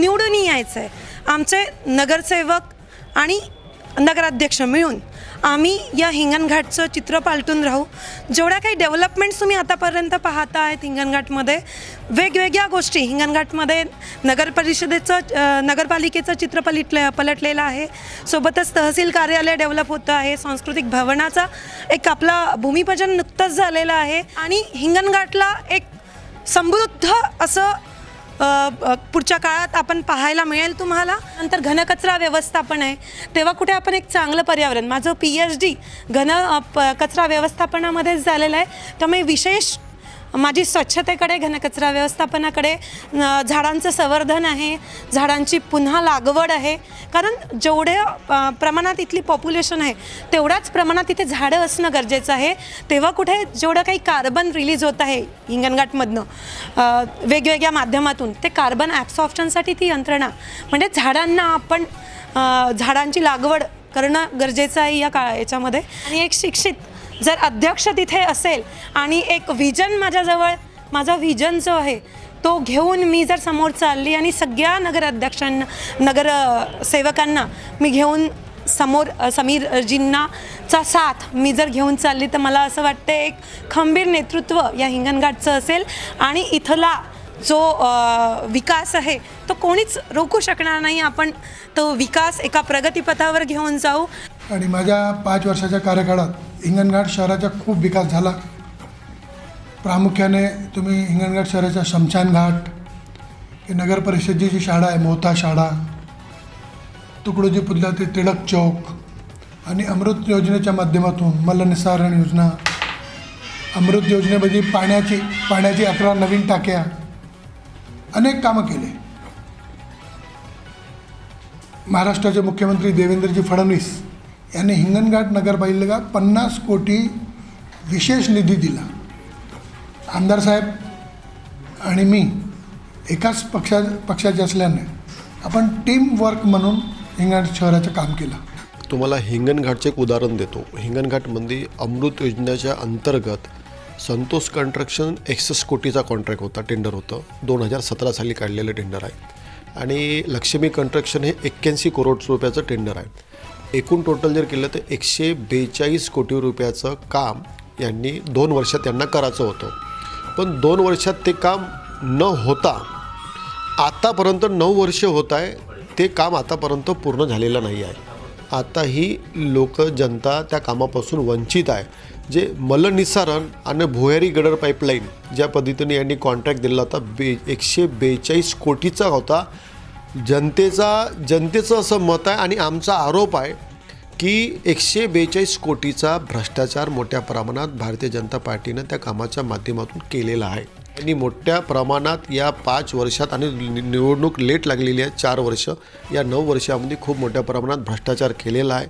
निवडून यायचं आहे आमचे नगरसेवक आणि नगराध्यक्ष मिळून आम्ही या हिंगणघाटचं चित्र पालटून राहू. जेवढ्या काही डेव्हलपमेंट्स तुम्ही आतापर्यंत पाहत आहेत हिंगणघाटमध्ये वेगवेगळ्या गोष्टी हिंगणघाटमध्ये नगर परिषदेचं नगरपालिकेचं चित्र पलटले पलटलेलं आहे. सोबतच तहसील कार्यालय डेव्हलप होतं आहे. सांस्कृतिक भवनाचा एक आपला भूमिपूजन नुकतंच झालेलं आहे. आणि हिंगणघाटला एक समृद्ध असं पुढच्या काळात आपण पाहायला मिळेल तुम्हाला. नंतर घनकचरा व्यवस्थापन आहे. तेव्हा कुठे आपण एक चांगलं पर्यावरण माझं पी एच डी घन प- कचरा व्यवस्थापनामध्येच झालेलं आहे. त्यामुळे विशेष माझी स्वच्छतेकडे घनकचरा व्यवस्थापनाकडे झाडांचं संवर्धन आहे झाडांची पुन्हा लागवड आहे. कारण जेवढ्या प्रमाणात इथली पॉप्युलेशन आहे तेवढ्याच प्रमाणात इथे झाडं असणं गरजेचं आहे. तेव्हा कुठे जेवढं काही कार्बन रिलीज होत आहे हिंगणघाटमधनं वेगवेगळ्या माध्यमातून ते कार्बन ॲब्सॉर्प्शनसाठी ती यंत्रणा. म्हणजे झाडांना आपण झाडांची लागवड करणं गरजेचं आहे या काळ याच्यामध्ये. आणि एक शिक्षित जर अध्यक्ष तिथे असेल आणि एक व्हिजन माझ्याजवळ माझा व्हिजन जो आहे तो घेऊन मी जर समोर चालली आणि सगळ्या नगराध्यक्षांना नगर सेवकांना मी घेऊन समोर समीरजींनाचा साथ मी जर घेऊन चालली तर मला असं वाटतं एक खंबीर नेतृत्व या हिंगणघाटचं असेल आणि इथला जो विकास आहे तो कोणीच रोखू शकणार नाही. आपण तो विकास एका प्रगतीपथावर घेऊन जाऊ. आणि माझ्या पाच वर्षाच्या कार्यकाळात हिंगणघाट शहराचा खूप विकास झाला. प्रामुख्याने तुम्ही हिंगणघाट शहराच्या शमशान घाट हे नगर परिषदची जी शाळा आहे मोहता शाळा तुकडोजी पुतला ते टिळक चौक आणि अमृत योजनेच्या माध्यमातून मलनिसारण योजना अमृत योजनेमध्ये पाण्याची पाण्याची अकरा नवीन टाक्या अनेक कामं केले. महाराष्ट्राचे मुख्यमंत्री देवेंद्रजी फडणवीस यांनी हिंगणघाट नगरपालिका पन्नास कोटी विशेष निधी दिला. आमदार साहेब आणि मी एकाच पक्षा पक्षाचे असल्याने आपण टीम वर्क म्हणून हिंगणघाट शहराचं काम केलं. तुम्हाला हिंगणघाटचे एक उदाहरण देतो. हिंगणघाटमध्ये अमृत योजनेच्या अंतर्गत संतोष कन्स्ट्रक्शन एकसष्ट कोटीचा कॉन्ट्रॅक्ट होता टेंडर होतं. दोन हजार सतरा साली काढलेलं टेंडर आहे. आणि लक्ष्मी कन्स्ट्रक्शन हे एक्क्याऐंशी करोड रुपयाचं टेंडर आहे. एकूण टोटल जर केलं तर एकशे बेचाळीस कोटी रुपयाचं काम यांनी दोन वर्षात त्यांना करायचं होतं. पण दोन वर्षात ते काम न होता आतापर्यंत नऊ वर्ष होत आहे ते काम आतापर्यंत पूर्ण झालेलं नाही आहे. आता ही लोक जनता त्या कामापासून वंचित आहे. जे मलनिस्सारण आणि भुयारी गडर पाईपलाईन ज्या पद्धतीने यांनी कॉन्ट्रॅक्ट दिला होता बे एकशे बेचाळीस कोटीचा होता. जनतेचा जनतेचं असं मत आहे आणि आमचा आरोप आहे की एकशे बेचाळीस कोटीचा भ्रष्टाचार मोठ्या प्रमाणात भारतीय जनता पार्टीनं त्या कामाच्या माध्यमातून केलेला आहे. आणि मोठ्या प्रमाणात या पाच वर्षात आणि नि- निवडणूक लेट लागलेली आहे चार वर्ष. या नऊ वर्षामध्ये खूप मोठ्या प्रमाणात भ्रष्टाचार केलेला आहे.